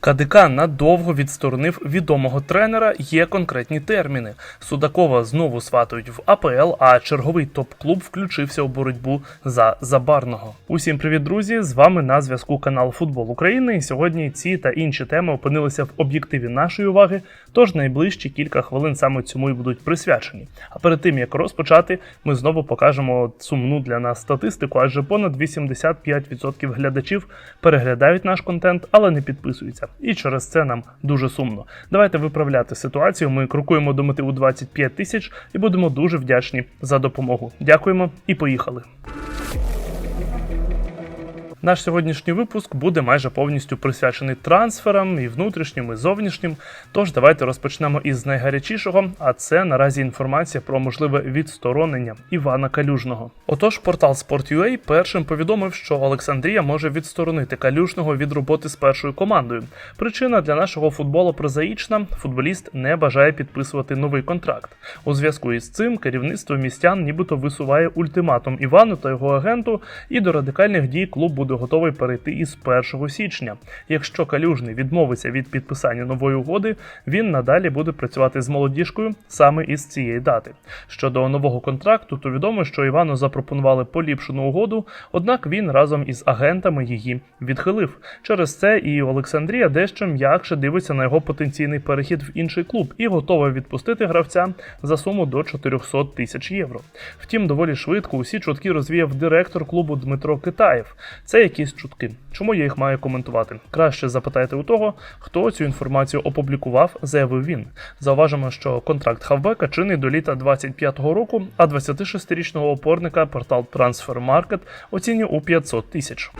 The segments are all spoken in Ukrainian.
КДК надовго відсторонив відомого тренера. Є конкретні терміни. Судакова знову сватують в АПЛ, а черговий топ-клуб включився у боротьбу за забарного. Усім привіт, друзі! З вами на зв'язку канал Футбол України. І сьогодні ці та інші теми опинилися в об'єктиві нашої уваги. Тож найближчі кілька хвилин саме цьому і будуть присвячені. А перед тим як розпочати, ми знову покажемо сумну для нас статистику, адже понад 85% глядачів переглядають наш контент, але не підписуються. І через це нам дуже сумно. Давайте виправляти ситуацію. Ми крокуємо до мети у 25 тисяч і будемо дуже вдячні за допомогу. Дякуємо і поїхали. Наш сьогоднішній випуск буде майже повністю присвячений трансферам і внутрішнім, і зовнішнім. Тож давайте розпочнемо із найгарячішого, а це наразі інформація про можливе відсторонення Івана Калюжного. Отож, портал Sport.ua першим повідомив, що Олександрія може відсторонити Калюжного від роботи з першою командою. Причина для нашого футболу прозаїчна: футболіст не бажає підписувати новий контракт. У зв'язку із цим керівництво містян нібито висуває ультиматум Івану та його агенту, і до радикальних дій клуб буде готовий перейти із 1 січня. Якщо Калюжний відмовиться від підписання нової угоди, він надалі буде працювати з молодіжкою саме із цієї дати. Щодо нового контракту, то відомо, що Івану запропонували поліпшену угоду, однак він разом із агентами її відхилив. Через це і Олександрія дещо м'якше дивиться на його потенційний перехід в інший клуб і готова відпустити гравця за суму до 400 тисяч євро. Втім, доволі швидко усі чутки розвіяв директор клубу Дмитро Китаєв. Це якісь чутки. Чому я їх маю коментувати? Краще запитайте у того, хто цю інформацію опублікував, заявив він. Зауважимо, що контракт хавбека чинний до літа 25-го року, а 26-річного опорника портал Transfermarkt оцінює у 500 тисяч.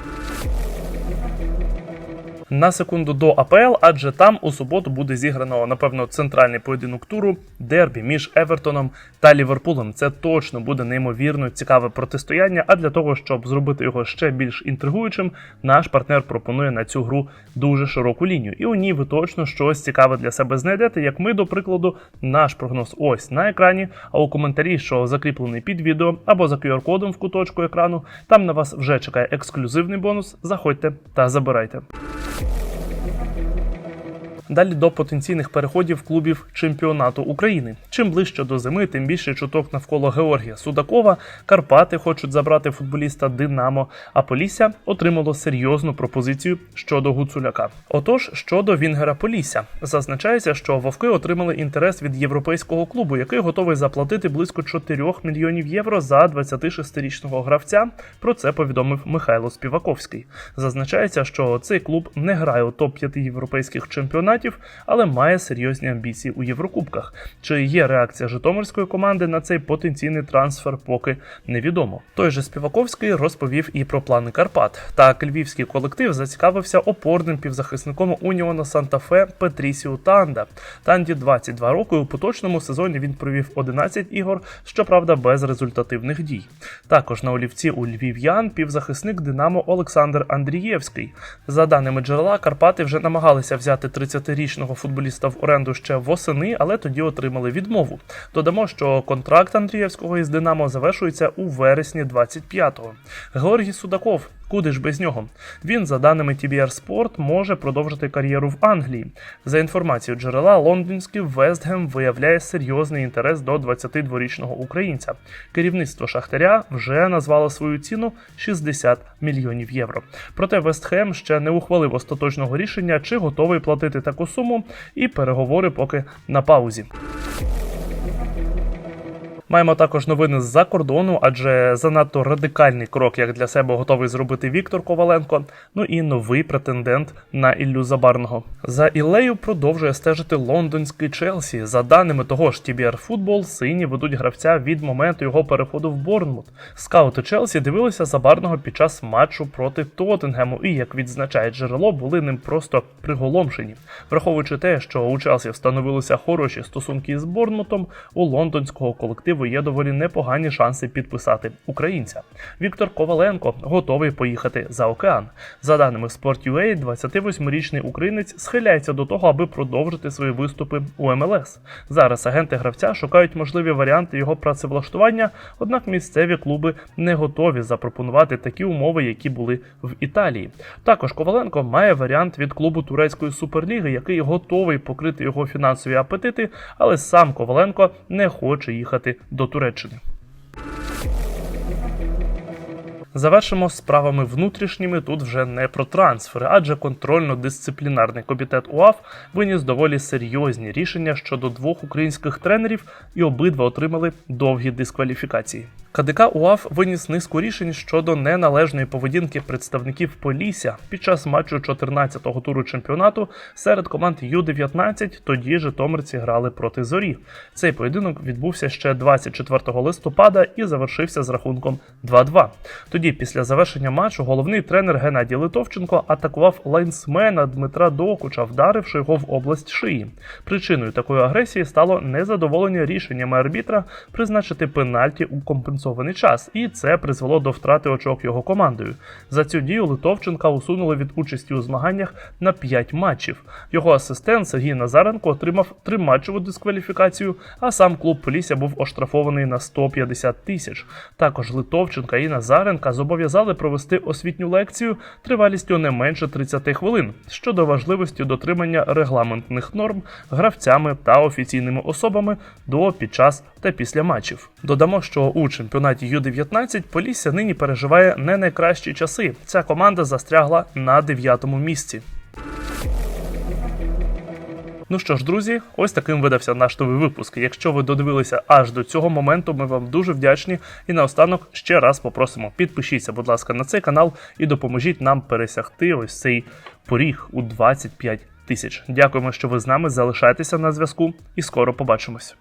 На секунду до АПЛ, адже там у суботу буде зіграно, напевно, центральний поєдинок туру дербі між Евертоном та Ліверпулем. Це точно буде неймовірно цікаве протистояння. А для того, щоб зробити його ще більш інтригуючим, наш партнер пропонує на цю гру дуже широку лінію. І у ній ви точно щось цікаве для себе знайдете. Як ми, до прикладу, наш прогноз ось на екрані. А у коментарі, що закріплений під відео або за QR-кодом в куточку екрану, там на вас вже чекає ексклюзивний бонус. Заходьте та забирайте. Далі до потенційних переходів клубів чемпіонату України. Чим ближче до зими, тим більше чуток навколо Георгія Судакова. Карпати хочуть забрати футболіста Динамо, а Полісся отримало серйозну пропозицію щодо Гуцуляка. Отож, щодо Вінгера Полісся, зазначається, що вовки отримали інтерес від європейського клубу, який готовий заплатити близько 4 мільйонів євро за 26-річного гравця. Про це повідомив Михайло Співаковський. Зазначається, що цей клуб не грає у топ 5 європейських чемпіонатів але має серйозні амбіції у Єврокубках. Чи є реакція Житомирської команди на цей потенційний трансфер, поки невідомо. Той же Співаковський розповів і про плани Карпат. Так львівський колектив зацікавився опорним півзахисником Уніона Санта-Фе Петрісіу Танда. Танді 22 роки. У поточному сезоні він провів 11 ігор, щоправда, без результативних дій. Також на олівці у львів'ян півзахисник Динамо Олександр Андрієвський. За даними джерела, Карпати вже намагалися взяти 30 річного футболіста в оренду ще восени, але тоді отримали відмову. Додамо, що контракт Андрієвського із Динамо завершується у вересні 25-го. Георгій Судаков. Куди ж без нього? Він, за даними TBR Sport, може продовжити кар'єру в Англії. За інформацією джерела, лондонський Вестгем виявляє серйозний інтерес до 22-річного українця. Керівництво Шахтаря вже назвало свою ціну 60 мільйонів євро. Проте Вестхем ще не ухвалив остаточного рішення, чи готовий платити таку суму, і переговори поки на паузі. Маємо також новини з-за кордону, адже занадто радикальний крок, як для себе готовий зробити Віктор Коваленко. Ну і новий претендент на Іллю Забарного. За Іллею продовжує стежити лондонський Челсі. За даними того ж TBR Football, сині ведуть гравця від моменту його переходу в Борнмут. Скаути Челсі дивилися Забарного під час матчу проти Тоттенгему, і як відзначає джерело, були ним просто приголомшені. Враховуючи те, що у Челсі встановилися хороші стосунки з Борнмутом, у лондонського колективу Києву є доволі непогані шанси підписати українця. Віктор Коваленко готовий поїхати за океан. За даними Sport.ua, 28-річний українець схиляється до того, аби продовжити свої виступи у МЛС. Зараз агенти гравця шукають можливі варіанти його працевлаштування, однак місцеві клуби не готові запропонувати такі умови, які були в Італії. Також Коваленко має варіант від клубу турецької суперліги, який готовий покрити його фінансові апетити, але сам Коваленко не хоче їхати до Туреччини. Завершимо справами внутрішніми тут вже не про трансфери, адже контрольно-дисциплінарний комітет УАФ виніс доволі серйозні рішення щодо двох українських тренерів, і обидва отримали довгі дискваліфікації. КДК УАФ виніс низку рішень щодо неналежної поведінки представників Полісся під час матчу 14-го туру чемпіонату серед команд Ю-19. Тоді житомирці грали проти зорі. Цей поєдинок відбувся ще 24 листопада і завершився з рахунком 2-2. Тоді, після завершення матчу, головний тренер Геннадій Литовченко атакував лайнсмена Дмитра Докуча, вдаривши його в область шиї. Причиною такої агресії стало незадоволення рішеннями арбітра призначити пенальті у компенсований час, і це призвело до втрати очок його командою. За цю дію Литовченка усунули від участі у змаганнях на 5 матчів. Його асистент Сергій Назаренко отримав триматчеву дискваліфікацію, а сам клуб Полісся був оштрафований на 150 тисяч. Також Литовченка і Назаренка зобов'язали провести освітню лекцію тривалістю не менше 30 хвилин щодо важливості дотримання регламентних норм гравцями та офіційними особами до, під час та після матчів. Додамо, що у чемпіонаті Ю-19 Полісся нині переживає не найкращі часи. Ця команда застрягла на дев'ятому місці. Ну що ж, друзі, ось таким видався наш новий випуск. Якщо ви додивилися аж до цього моменту, ми вам дуже вдячні. І наостанок ще раз попросимо: підпишіться, будь ласка, на цей канал і допоможіть нам пересягти ось цей поріг у 25 тисяч. Дякуємо, що ви з нами залишайтеся на зв'язку, і скоро побачимось.